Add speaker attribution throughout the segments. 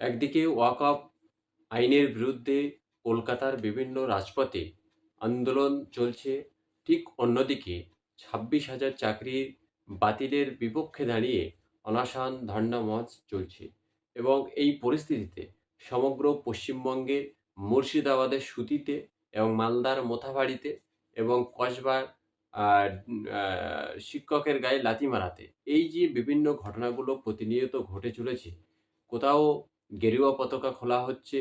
Speaker 1: একদিকে ওয়াকআপ আইনের বিরুদ্ধে কলকাতার বিভিন্ন রাজপথে আন্দোলন চলছে, ঠিক অন্যদিকে ছাব্বিশ হাজার চাকরি বাতিলের বিপক্ষে দাঁড়িয়ে অনশন ধর্ণা মঞ্চ চলছে এবং এই পরিস্থিতিতে সমগ্র পশ্চিমবঙ্গে মুর্শিদাবাদের সুতিতে এবং মালদার মোথাবাড়িতে এবং কসবার শিক্ষকের গায়ে লাথি মারাতে এই যে বিভিন্ন ঘটনাগুলো প্রতিনিয়ত ঘটে চলেছে, কোথাও গেরুয়া পতাকা খোলা হচ্ছে,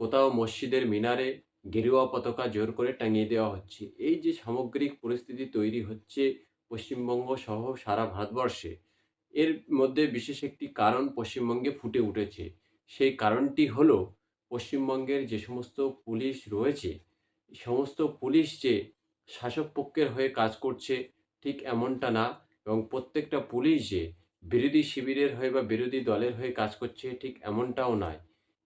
Speaker 1: কোথাও মসজিদের মিনারে গেরুয়া পতাকা জোর করে টাঙিয়ে দেওয়া হচ্ছে। এই যে সামগ্রিক পরিস্থিতি তৈরি হচ্ছে পশ্চিমবঙ্গ সহ সারা ভারতবর্ষে, এর মধ্যে বিশেষ একটি কারণ পশ্চিমবঙ্গে ফুটে উঠেছে। সেই কারণটি হল পশ্চিমবঙ্গের যে সমস্ত পুলিশ রয়েছে, সমস্ত পুলিশ যে শাসক পক্ষের হয়ে কাজ করছে, ঠিক এমনটা না। এবং প্রত্যেকটা পুলিশ যে বিরোধী শিবিরের হয়ে বা বিরোধী দলের হয়ে কাজ করছে ঠিক এমনটাও নয়।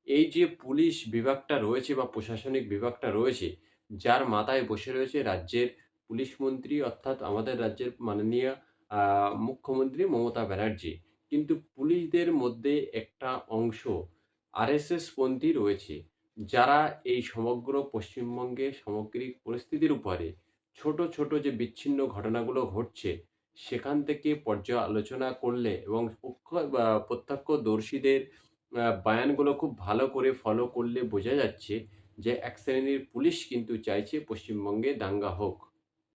Speaker 1: এই যে পুলিশ বিভাগটা রয়েছে বা প্রশাসনিক বিভাগটা রয়েছে, যার মাথায় বসে রয়েছে রাজ্যের পুলিশ মন্ত্রী অর্থাৎ আমাদের রাজ্যের মাননীয় মুখ্যমন্ত্রী মমতা ব্যানার্জি। কিন্তু পুলিশদের মধ্যে একটা অংশ আরএসএস পন্থী রয়েছে, যারা এই সমগ্র পশ্চিমবঙ্গে সামগ্রিক পরিস্থিতির উপরে ছোট ছোট যে বিচ্ছিন্ন ঘটনাগুলো ঘটছে সেখান থেকে পর্যালোচনা করলে এবং প্রত্যক্ষদর্শীদের বায়ানগুলো খুব ভালো করে ফলো করলে বোঝা যাচ্ছে যে এক শ্রেণির পুলিশ কিন্তু চাইছে পশ্চিমবঙ্গে দাঙ্গা হোক।